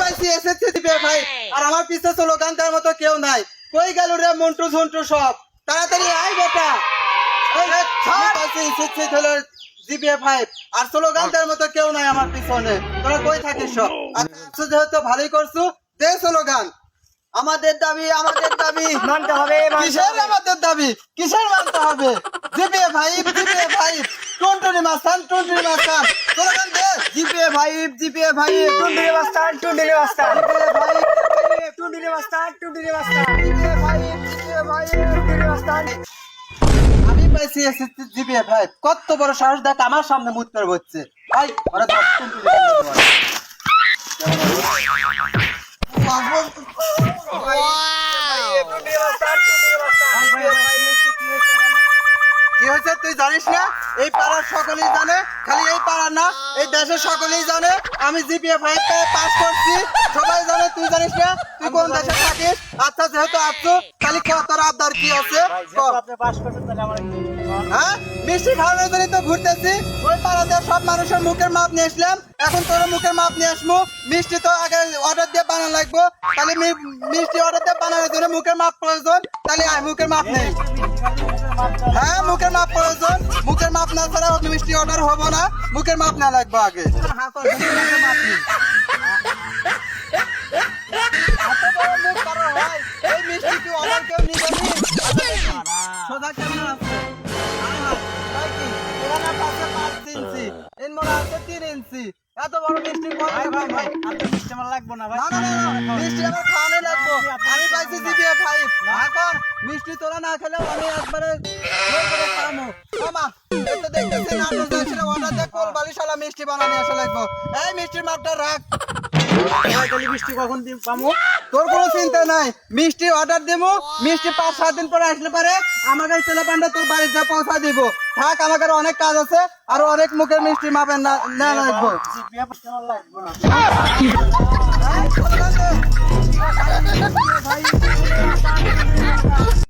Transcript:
পাইছি এসেছে দিবে ভাই। আর আমার পিছে স্লোগান দেওয়ার মতো কেউ নাই। কই গেল রে মন্টু ঝন্টু সব? তাড়াতাড়ি আয় বেটা। পাইছি এসেছে হলো জিপিএ ফাইভ আর স্লোগান দেওয়ার মতো কেউ নাই আমার পিছনে। তোরা কই থাকিস সব? আচ্ছা যেহেতু ভালোই করছু আমাদের দাবি আমাদের দাবি। মানতে হবে কিসের আমাদের দাবি? কিসের মানতে হবে? GPA five GPA five. টুনটুনি মাস্তান টুনটুনি মাস্তান। স্লোগান দে। GPA five GPA five. টুনটুনি মাস্তান টুনটুনি মাস্তান। টুনটুনি মাস্তান টুনটুনি মাস্তান। GPA five GPA five. টুনটুনি মাস্তান। আমি পাইছি জিপিএ ফাইভ। কত বড় সাহস দেখ আমার সামনে মুখ করে বসছে। ভাই ওরা টুনটুনি কি হয়েছে তুই জানিস না? এই পাড়ার সকলেই জানে খালি এই পাড়ার না এই দেশের সকলেই জানে। আমি জিপিএ ফাইভ পাস করছি সবাই জানে তুই জানিস না? তুই কোন দেশে থাকিস? আচ্ছা যেহেতু আসছো খালি তোর আবদার কি আছে। হ্যাঁ? মিষ্টি খাওয়ানোর জন্য তো ঘুরতেছি। ওই পাড়াতে সব মানুষের মুখের মাপ নিয়ে আসলাম। এখন তোর মুখের মাপ নিয়ে আসব। মিষ্টি তো আগে অর্ডার দিয়ে বানানো লাগবো। তাহলে মিষ্টি অর্ডার দিয়ে বানানোর জন্য মুখের মাপ প্রয়োজন। তাহলে মুখের মাপ নেই হ্যাঁ মুখের মাপ প্রয়োজন। মুখের মাপ না ছাড়া অত মিষ্টি অর্ডার হব না। মুখের মাপ না লাগবে আগে। হ্যাঁ, তোর তিন ইঞ্চি। এত বড় মিষ্টি ভাই ভাই ভাই আপনি মিষ্টি আমার লাগবো না ভাই। না, না, না, না, মিষ্টি আমার খাওয়ানোই লাগবো। আমি পাইছি জিপিএ ফাইভ। এখন মিষ্টি তোরা না খেলেও আমি একবারে খামো। মামা, মিষ্টি বানানি আসা লাগবো। এই মিষ্টির মাপটা রাখ। ভাই, মিষ্টি কখন দিন পামু তোর কোনো চিন্তা নাই। মিষ্টি অর্ডার দেবো মিষ্টি পাঁচ সাত দিন পরে আসলে পারে। আমাকে ছেলে পান্ডা তোর বাড়িতে পৌঁছা দিব। থাক আমাকে অনেক কাজ আছে আর অনেক মুখের মিষ্টি না লাগবো।